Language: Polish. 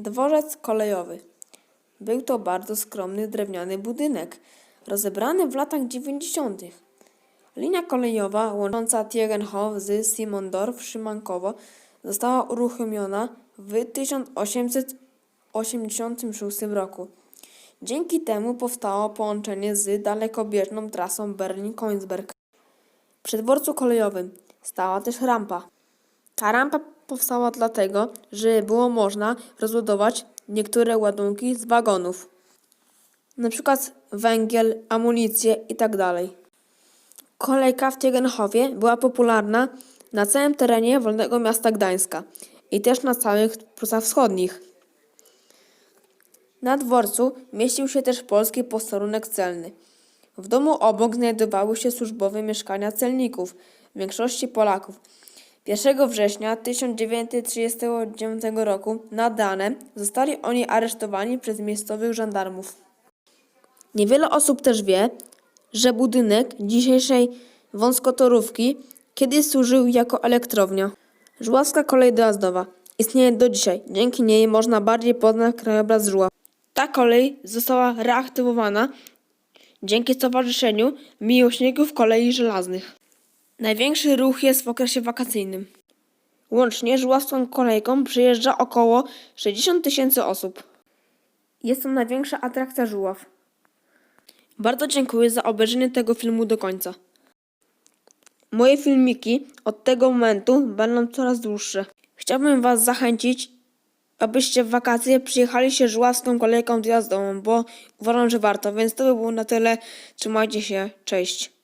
Dworzec kolejowy. Był to bardzo skromny drewniany budynek, rozebrany w latach 90. Linia kolejowa łącząca Tiegenhof z Simondorf-Szymankowo została uruchomiona w 1886 roku. Dzięki temu powstało połączenie z dalekobieżną trasą Berlin-Kongsberg. Przy dworcu kolejowym stała też rampa. Ta rampa powstała dlatego, że było można rozładować niektóre ładunki z wagonów, przykład węgiel, amunicję itd. Kolejka w Tiegenhowie była popularna na całym terenie wolnego miasta Gdańska i też na całych Prusach Wschodnich. Na dworcu mieścił się też polski posterunek celny. W domu obok znajdowały się służbowe mieszkania celników, w większości Polaków. 1 września 1939 roku nad Ranem zostali oni aresztowani przez miejscowych żandarmów. Niewiele osób też wie, że budynek dzisiejszej wąskotorówki kiedyś służył jako elektrownia. Żuławska kolej dojazdowa istnieje do dzisiaj. Dzięki niej można bardziej poznać krajobraz Żuław. Ta kolej została reaktywowana dzięki Stowarzyszeniu Miłośników Kolei Żelaznych. Największy ruch jest w okresie wakacyjnym. Łącznie żuławską kolejką przyjeżdża około 60 tysięcy osób. Jest to największa atrakcja Żuław. Bardzo dziękuję za obejrzenie tego filmu do końca. Moje filmiki od tego momentu będą coraz dłuższe. Chciałbym Was zachęcić, abyście w wakacje przyjechali się żuławską kolejką dojazdową, bo uważam, że warto, więc to by było na tyle. Trzymajcie się, cześć.